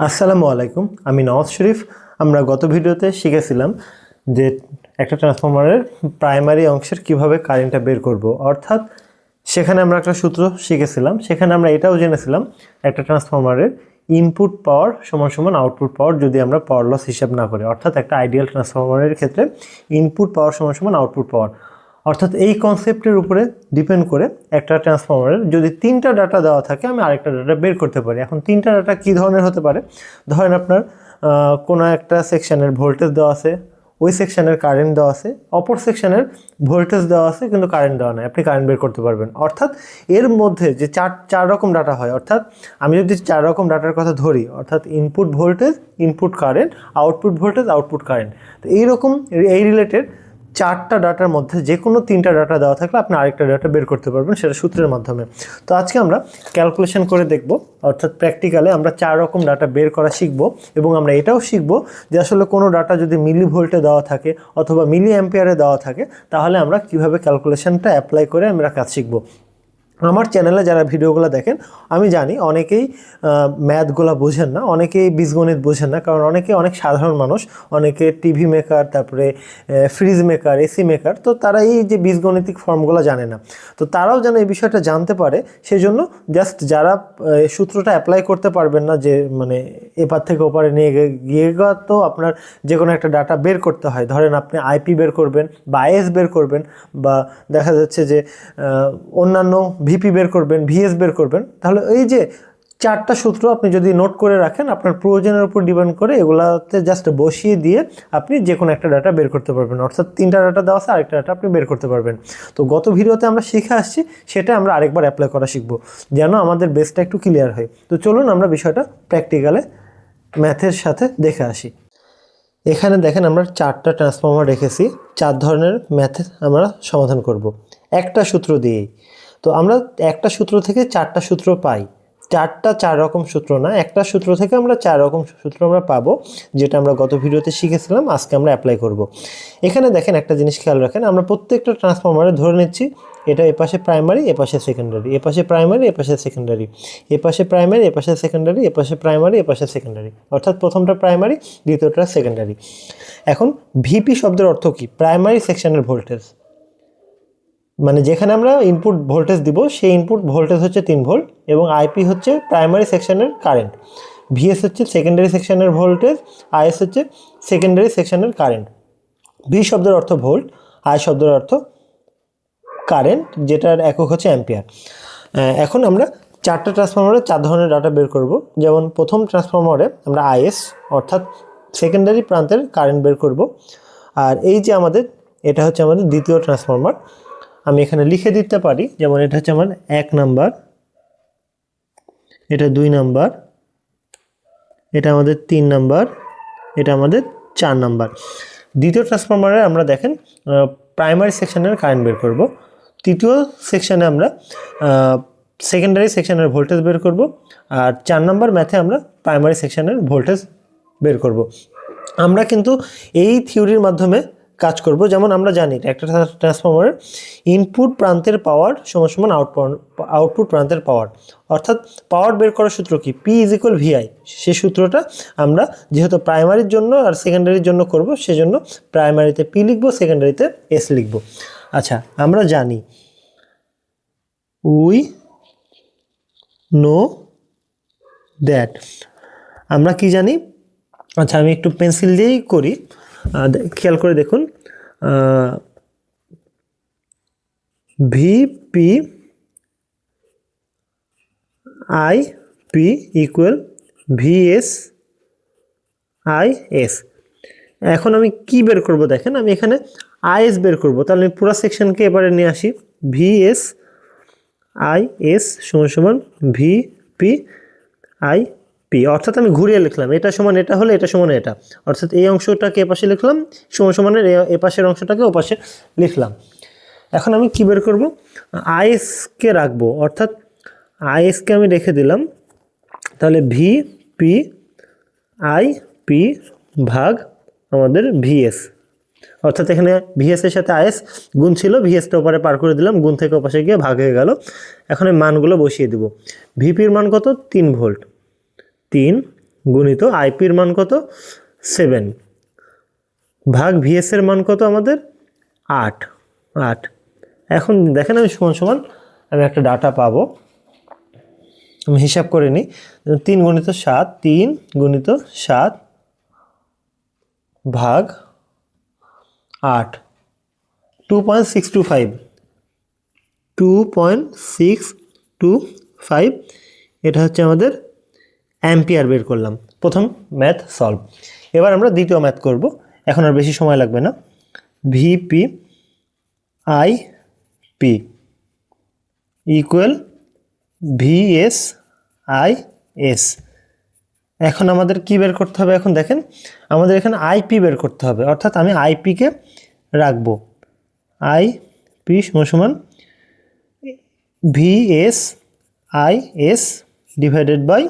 আসসালামু আলাইকুম, আমি নওয়াজ শরীফ। আমরা গত ভিডিওতে শিখেছিলাম যে একটা ট্রান্সফরমারের প্রাইমারি অংশের কীভাবে কারেন্টটা বের করব। অর্থাৎ সেখানে আমরা একটা সূত্র শিখেছিলাম, সেখানে আমরা এটাও জেনেছিলাম, একটা ট্রান্সফরমারের ইনপুট পাওয়ার সমান সমান আউটপুট পাওয়ার যদি আমরা পাওয়ার লস হিসাব না করি। অর্থাৎ একটা আইডিয়াল ট্রান্সফরমারের ক্ষেত্রে ইনপুট পাওয়ার সমান সমান আউটপুট পাওয়ার অর্থাৎ এই কনসেপ্টের উপরে ডিপেন্ড করে একটা ট্রান্সফর্মারের যদি তিনটা ডাটা দেওয়া থাকে, আমি আরেকটা ডাটা বের করতে পারি। এখন তিনটা ডাটা কী ধরনের হতে পারে? ধরেন আপনার কোনো একটা সেকশনের ভোল্টেজ দেওয়া আছে, ওই সেকশানের কারেন্ট দেওয়া আছে, অপর সেকশানের ভোল্টেজ দেওয়া আছে, কিন্তু কারেন্ট দেওয়া নাই। আপনি কারেন্ট বের করতে পারবেন। অর্থাৎ এর মধ্যে যে চার চার রকম ডাটা হয়, অর্থাৎ আমি যদি চার রকম ডাটার কথা ধরি, অর্থাৎ input voltage input current output voltage output current তো এইরকম, এই রিলেটেড চারটা ডাটার মধ্যে যে কোনো তিনটা ডাটা দেওয়া থাকলে আপনি আরেকটা ডাটা বের করতে পারবেন সেটা সূত্রের মাধ্যমে। তো আজকে আমরা ক্যালকুলেশন করে দেখব, অর্থাৎ প্র্যাকটিক্যালে আমরা চার রকম ডাটা বের করা শিখব এবং আমরা এটাও শিখব যে আসলে কোনো ডাটা যদি মিলি ভোল্টে দেওয়া থাকে অথবা মিলি অ্যাম্পিয়ারে দেওয়া থাকে, তাহলে আমরা কীভাবে ক্যালকুলেশনটা অ্যাপ্লাই করে আমরা কাজ শিখব। আমার চ্যানেলে যারা ভিডিওগুলো দেখেন, আমি জানি অনেকেই ম্যাথগুলো বোঝেন না, অনেকেই বীজগণিত বোঝেন না, কারণ অনেকে অনেক সাধারণ মানুষ, অনেকে টিভি মেকার তারপরে ফ্রিজ মেকার এসি মেকার তো তারা এই যে বীজগণিতিক ফর্মগুলো জানে না। তো তারাও যেন এই বিষয়টা জানতে পারে সেই জন্য জাস্ট যারা সূত্রটা অ্যাপ্লাই করতে পারবেন না, যে মানে এপার থেকে ওপারে নিয়ে গিয়ে তো আপনার যে কোনো একটা ডাটা বের করতে হয়। ধরেন আপনি আইপি বের করবেন বা আইএস বের করবেন, বা দেখা যাচ্ছে যে অন্যান্য ভিপি বের করবেন ভিএস বের করবেন, তাহলে এই যে চারটা সূত্র আপনি যদি নোট করে রাখেন, আপনার প্রয়োজনের উপর ডিপেন্ড করে এগুলাতে জাস্ট বসিয়ে দিয়ে আপনি যে কোনো একটা ডাটা বের করতে পারবেন। অর্থাৎ তিনটা ডাটা দেওয়া আছে, আরেকটা ডাটা আপনি বের করতে পারবেন। তো গত ভিডিওতে আমরা শিখে আসছি, সেটা আমরা আরেকবার অ্যাপ্লাই করা শিখব, যেন আমাদের বেসটা একটু ক্লিয়ার হয়। তো চলুন আমরা বিষয়টা প্র্যাকটিক্যালে ম্যাথের সাথে দেখে আসি। এখানে দেখেন আমরা চারটা ট্রান্সফর্মার রেখেছি, চার ধরনের ম্যাথের আমরা সমাধান করব। একটা সূত্র দিয়েই। তো আমরা একটা সূত্র থেকে চারটা সূত্র পাই। চারটা চার রকম সূত্র না, একটা সূত্র থেকে আমরা চার রকম সূত্র আমরা পাবো, যেটা আমরা গত ভিডিওতে শিখেছিলাম, আজকে আমরা অ্যাপ্লাই করব। এখানে দেখেন একটা জিনিস খেয়াল রাখেন, আমরা প্রত্যেকটা ট্রান্সফর্মারে ধরে নিচ্ছি, এটা এপাশে প্রাইমারি এপাশে সেকেন্ডারি এপাশে প্রাইমারি এপাশে সেকেন্ডারি এপাশে প্রাইমারি এপাশে সেকেন্ডারি এপাশে প্রাইমারি এপাশে সেকেন্ডারি অর্থাৎ প্রথমটা প্রাইমারি দ্বিতীয়টা সেকেন্ডারি এখন ভিপি শব্দের অর্থ কি? প্রাইমারি সেকশনের ভোল্টেজ মানে যেখানে আমরা ইনপুট ভোল্টেজ দিব, সেই ইনপুট ভোল্টেজ হচ্ছে তিন ভোল্ট এবং আইপি হচ্ছে প্রাইমারি সেকশনের কারেন্ট ভিএস হচ্ছে সেকেন্ডারি সেকশনের ভোল্টেজ আইএস হচ্ছে সেকেন্ডারি সেকশনের কারেন্ট ভি শব্দের অর্থ ভোল্ট আই শব্দের অর্থ কারেন্ট যেটার একক হচ্ছে অ্যাম্পিয়ার এখন আমরা চারটা ট্রান্সফরমারে চার ধরনের ডাটা বের করব। যেমন প্রথম ট্রান্সফরমারে আমরা আইএস অর্থাৎ সেকেন্ডারি প্রান্তের কারেন্ট বের করব। আর এই যে আমাদের, এটা হচ্ছে আমাদের দ্বিতীয় ট্রান্সফরমার আমি এখানে লিখে দিতে পারি, যেমন এটা হচ্ছে আমার এক নাম্বার, এটা দুই নাম্বার, এটা আমাদের তিন নাম্বার, এটা আমাদের চার নাম্বার। দ্বিতীয় ট্রান্সফরমারে আমরা দেখেন প্রাইমারি সেকশনের কারেন্ট বের করব। তৃতীয় সেকশনে আমরা সেকেন্ডারি সেকশনের ভোল্টেজ বের করব। আর চার নাম্বার ম্যাথে আমরা প্রাইমারি সেকশনের ভোল্টেজ বের করব। আমরা কিন্তু এই থিওরির মাধ্যমে কাজ করব। যেমন আমরা জানি একটা ট্রান্সফরমারের ইনপুট প্রান্তের পাওয়ার সমান সমান আউটপুট আউটপুট প্রান্তের পাওয়ার অর্থাৎ পাওয়ার বের করার সূত্র কি? পি ইজ ইকুয়াল ভিআই সে সূত্রটা আমরা যেহেতু প্রাইমারির জন্য আর সেকেন্ডারির জন্য করব, সেজন্য প্রাইমারিতে পি লিখব সেকেন্ডারিতে এস লিখব। আচ্ছা আমরা জানি উই নো দ্যাট আমরা কি জানি? আচ্ছা আমি একটু পেন্সিল দিয়েই করি। খেয়াল করে দেখুন। VP I P equal VS I S এখন আমি কি বের করব দেখেন, আমি এখানে আইএস বের করব। তাহলে আমি পুরো সেকশনকে এবারে নিয়ে আসি। ভিএস আই এস সমান সমান ভি পি আই পি অর্থাৎ আমি ঘুরিয়ে লিখলাম, এটা সমান এটা হলে এটা সমান এটা। অর্থাৎ এই অংশটাকে এপাশে লিখলাম, সমান সমানের এ- এপাশের অংশটাকে ওপাশে লিখলাম। এখন আমি কী বের করব? আইএসকে রাখব, অর্থাৎ আইএসকে আমি রেখে দিলাম, তাহলে ভি পি আই পি ভাগ আমাদের ভিএস অর্থাৎ এখানে ভিএস এর সাথে আইএস গুণ ছিল ভিএসটা ওপারে পার করে দিলাম, গুণ থেকে ওপাশে গিয়ে ভাগ হয়ে গেল। এখন এই মানগুলো বসিয়ে দেব। ভিপির মান কত? তিন ভোল্ট। তিন গুণিত আইপির মান কত? সেভেন ভাগ ভিএস এর মান কত আমাদের? আট। আট। এখন দেখেন আমি সমান সমান আমি একটা ডাটা পাবো। আমি হিসাব করে নিই। তিন গুণিত সাত, তিন গুণিত সাত ভাগ আট। Two point six two five two point six two five এটা হচ্ছে আমাদের অ্যাম্পিয়ার বের করলাম। প্রথম ম্যাথ সলভ এবার আমরা দ্বিতীয় ম্যাথ করব। এখন আর বেশি সময় লাগবে না। VP I P equal VS I S এখন আমাদের কি বের করতে হবে? এখন দেখেন, আমাদের এখানে আইপি বের করতে হবে। অর্থাৎ আমি আইপিকে রাখব। আই পি সমান VS I S divided by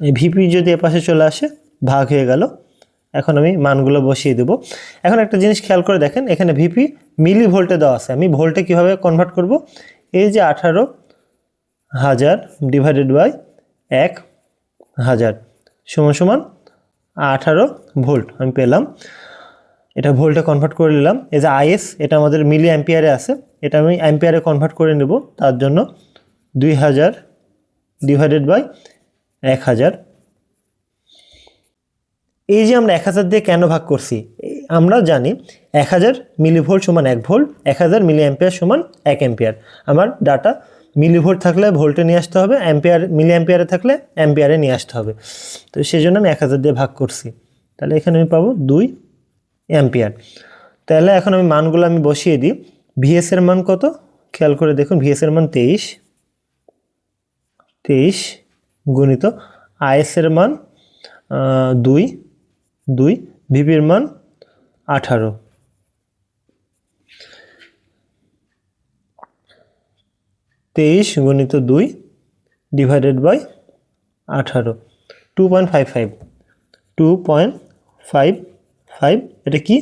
VP যদি এপাশে চলে আসে, ভাগ হয়ে গেল। এখন আমি মানগুলো বসিয়ে দেবো। এখন একটা জিনিস খেয়াল করে দেখেন, এখানে ভিপি মিলি ভোল্টে দেওয়া আছে। আমি ভোল্টে কীভাবে কনভার্ট করব? এই যে আঠারো হাজার ডিভাইডেড বাই এক হাজার সমান সমান আঠারো ভোল্ট আমি পেলাম। এটা ভোল্টে কনভার্ট করে নিলাম। এই যে আইএস এটা আমাদের মিলি অ্যাম্পিয়ারে আছে। এটা আমি অ্যাম্পিয়ারে কনভার্ট করে নেব। তার জন্য দুই হাজার ডিভাইডেড বাই এক হাজার। এই যে আমরা এক হাজার দিয়ে কেন ভাগ করছি? আমরা জানি এক হাজার মিলি ভোল্ট সমান এক ভোল্ট, এক হাজার মিলি অ্যাম্পিয়ার সমান এক অ্যাম্পিয়ার। আমার ডাটা মিলি ভোল্ট থাকলে ভোল্টে নিয়ে আসতে হবে, অ্যাম্পিয়ার মিলি অ্যাম্পিয়ারে থাকলে অ্যাম্পিয়ারে নিয়ে আসতে হবে। তো সেই জন্য আমি এক হাজার দিয়ে ভাগ করছি। তাহলে এখানে আমি পাবো দুই অ্যাম্পিয়ার। তাহলে এখন আমি মানগুলো আমি বসিয়ে দিই। ভিএস এর মান কত? খেয়াল করে দেখুন, ভিএস এর মান তেইশ। তেইশ গুণিত আইএস এর মান দুই দুই ভিপির মান আঠারো। তেইশ গুণিত দুই ডিভাইডেড বাই আঠারো। Two point five five two point five five এটা কি?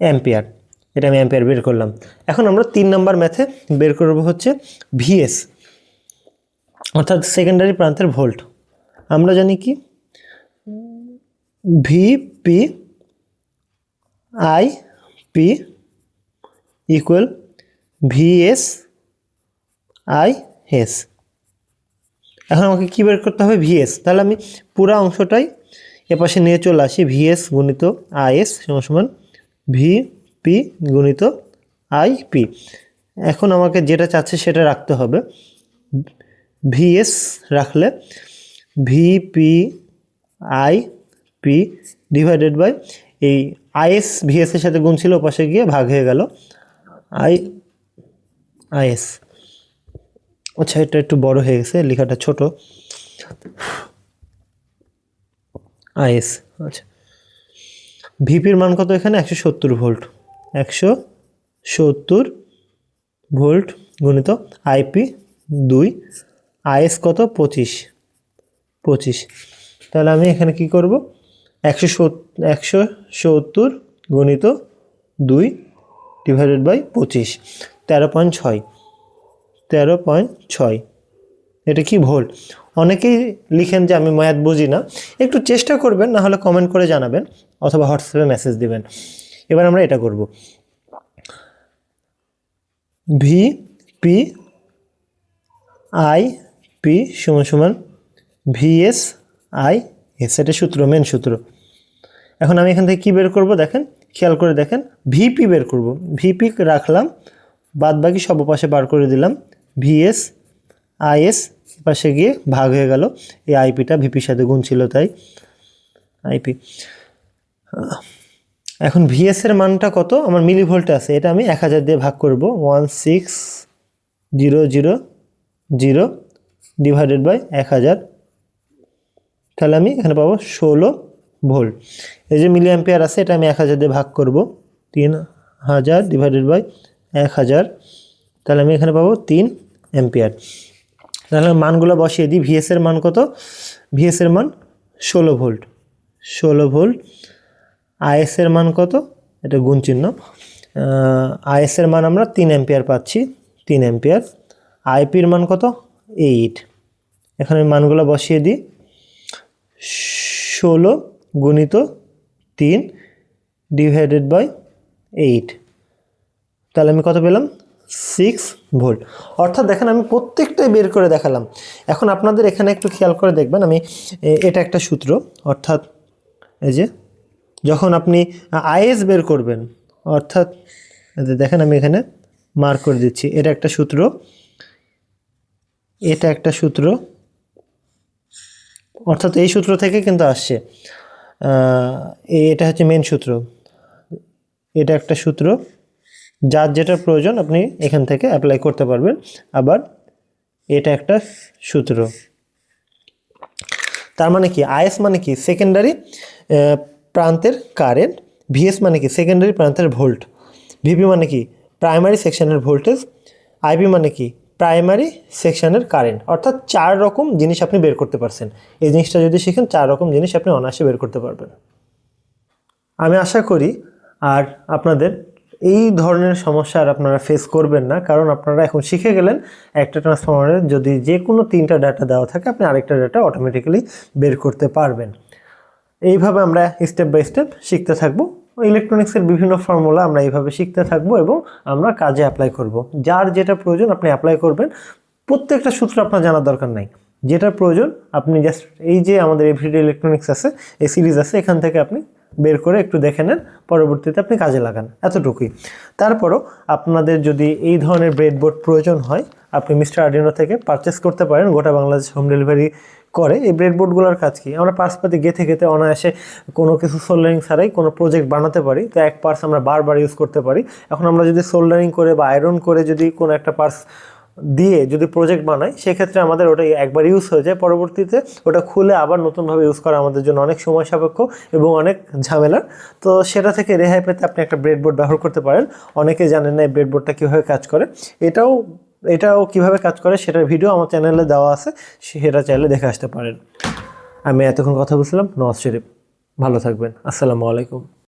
অ্যাম্পিয়ার এটা আমি অ্যাম্পিয়ার বের করলাম। এখন আমরা তিন নম্বর ম্যাথে বের করব হচ্ছে ভিএস অর্থাৎ সেকেন্ডারি প্রান্তের ভোল্ট আমরা জানি কি? V P I P equal V S I S এখন আমাকে কী বের করতে হবে? ভিএস তাহলে আমি পুরো অংশটাই এপাশে নিয়ে চলে আসি। ভিএস গুণিত আইএস সমান ভি পি গুণিত আই পি এখন আমাকে যেটা চাচ্ছে সেটা রাখতে হবে। ভিএস রাখলে VP I P divided by এই আইএস ভিএসের সাথে গুণ ছিল পাশে গিয়ে ভাগ হয়ে গেল। I, IS. আচ্ছা এটা একটু বড় হয়ে গেছে, লেখাটা ছোট। আইএস আচ্ছা। ভিপির মান কত এখানে? একশো সত্তর ভোল্ট। একশো সত্তর ভোল্ট গুণিত আইপি দুই আইএস কত? পঁচিশ। পঁচিশ। তাহলে আমি এখানে কি করব? একশো সত, একশো সত্তর গণিত দুই ডিভাইডেড বাই পঁচিশ। তেরো পয়েন্ট ছয়। তেরো পয়েন্ট ছয়। এটা কি ভোল্ট? অনেকেই লিখেন যে আমি ম্যাথ বুঝি না। একটু চেষ্টা করবেন, না হলে কমেন্ট করে জানাবেন অথবা হোয়াটসঅ্যাপে মেসেজ দিবেন। এবার আমরা এটা করব। ভি পি আই পি সমান সমান ভিএস আই এস এটা সূত্র মেন সূত্র। এখন আমি এখান থেকে কী বের করব দেখেন? খেয়াল করে দেখেন ভিপি বের করব। ভিপি রাখলাম বাদ বাকি সব পাশে বার করে দিলাম। ভিএস আইএস পাশে গিয়ে ভাগ হয়ে গেল। এই আইপিটা ভিপির সাথে গুণ ছিল তাই। আইপি এখন ভিএস এর মানটা কত? আমার মিলি ভোল্টে আছে। এটা আমি এক হাজার দিয়ে ভাগ করব। One six zero zero zero. Divided by এক হাজার। তাহলে আমি এখানে পাবো ষোলো ভোল্ট। এই যে মিলি অ্যাম্পিয়ার আছে, এটা আমি এক হাজার দিয়ে ভাগ করব। তিন হাজার ডিভাইডেড বাই এক হাজার। তাহলে আমি এখানে পাবো তিন অ্যাম্পিয়ার তাহলে মানগুলো বসিয়ে দিই। ভিএস এর মান কত? ভিএস এর মান ষোলো ভোল্ট। ষোলো ভোল্ট। আইএস এর মান কত? এটা গুণ চিহ্ন। আইএস এর মান আমরা তিন অ্যাম্পিয়ার পাচ্ছি। তিন অ্যাম্পিয়ার আইপির মান কত? এইট। এখানে আমি মানগুলো বসিয়ে দিই। ষোলো গুণিত তিন ডিভাইডেড বাই এইট তাহলে আমি কত পেলাম? সিক্স ভোল্ট অর্থাৎ দেখেন আমি প্রত্যেকটাই বের করে দেখালাম। এখন আপনাদের এখানে একটু খেয়াল করে দেখবেন, আমি এটা একটা সূত্র। অর্থাৎ এই যে, যখন আপনি আইএস বের করবেন, অর্থাৎ দেখেন আমি এখানে মার্ক করে দিচ্ছি। এটা একটা সূত্র। এটা একটা সূত্র। অর্থাৎ এই সূত্র থেকে কিন্তু আসছে। এটা হচ্ছে মেন সূত্র। এটা একটা সূত্র যার যেটা প্রয়োজন আপনি এখান থেকে অ্যাপ্লাই করতে পারবেন। আবার এটা একটা সূত্র। তার মানে কি? আইএস মানে কি? সেকেন্ডারি প্রান্তের কারেন্ট ভিএস মানে কি? সেকেন্ডারি প্রান্তের ভোল্ট। ভিপি মানে কি? প্রাইমারি সেকশনের ভোল্টেজ আইপি মানে কি? প্রাইমারি সেকশনের কারেন্ট অর্থাৎ চার রকম জিনিস আপনি বের করতে পারছেন। এই জিনিসটা যদি শিখেন, চার রকম জিনিস আপনি অনায়াসে বের করতে পারবেন। আমি আশা করি আর আপনাদের এই ধরনের সমস্যা আর আপনারা ফেস করবেন না, কারণ আপনারা এখন শিখে গেলেন একটা ট্রান্সফরমারের যদি যে কোনো তিনটা ডাটা দেওয়া থাকে, আপনি আরেকটা ডাটা অটোমেটিক্যালি বের করতে পারবেন। এইভাবে আমরা স্টেপ বাই স্টেপ শিখতে থাকব। ইলেকট্রনিক্সের বিভিন্ন ফর্মুলা আমরা এইভাবে শিখতে থাকব এবং আমরা কাজে অ্যাপ্লাই করব। যার যেটা প্রয়োজন আপনি অ্যাপ্লাই করবেন। প্রত্যেকটা সূত্র আপনার জানার দরকার নাই। যেটা প্রয়োজন, আপনি জাস্ট এই যে আমাদের এভরিডে ইলেকট্রনিক্স আছে, এই সিরিজ আছে, এখান থেকে আপনি বের করে একটু দেখে নেন, পরবর্তীতে আপনি কাজে লাগান, এতটুকুই। তারপরও আপনাদের যদি এই ধরনের ব্রেডবোর্ড প্রয়োজন হয়, আপনি মিস্টার আর্ডিনো থেকে পারচেস করতে পারেন, গোটা বাংলাদেশ হোম ডেলিভারি করে, এই ব্রেডবোর্ডগুলোর কাজ কি? আমরা পার্সপাতি গেঁথে গেঁথে অনায়াসে কোনো কিছু সোল্ডারিং ছাড়াই কোনো প্রজেক্ট বানাতে পারি। তো এক পার্স আমরা বারবার ইউজ করতে পারি। এখন আমরা যদি সোল্ডারিং করে বা আয়রন করে যদি কোনো একটা পার্স দিয়ে যদি প্রজেক্ট বানাই, সেক্ষেত্রে আমাদের ওটা একবার ইউজ হয়ে যায়। পরবর্তীতে ওটা খুলে আবার নতুনভাবে ইউজ করা আমাদের জন্য অনেক সময় সাপেক্ষ এবং অনেক ঝামেলার। তো সেটা থেকে রেহাই পেতে আপনি একটা ব্রেডবোর্ড ব্যবহার করতে পারেন। অনেকে জানেন না এই ব্রেডবোর্ডটা কীভাবে কাজ করে। এটাও এটাও কীভাবে কাজ করে সেটার ভিডিও আমার চ্যানেলে দেওয়া আছে, সেটা চাইলে দেখে আসতে পারেন। আমি এতক্ষণ কথা বলছিলাম, নওয়াজ শরীফ, ভালো থাকবেন, আসসালামু আলাইকুম।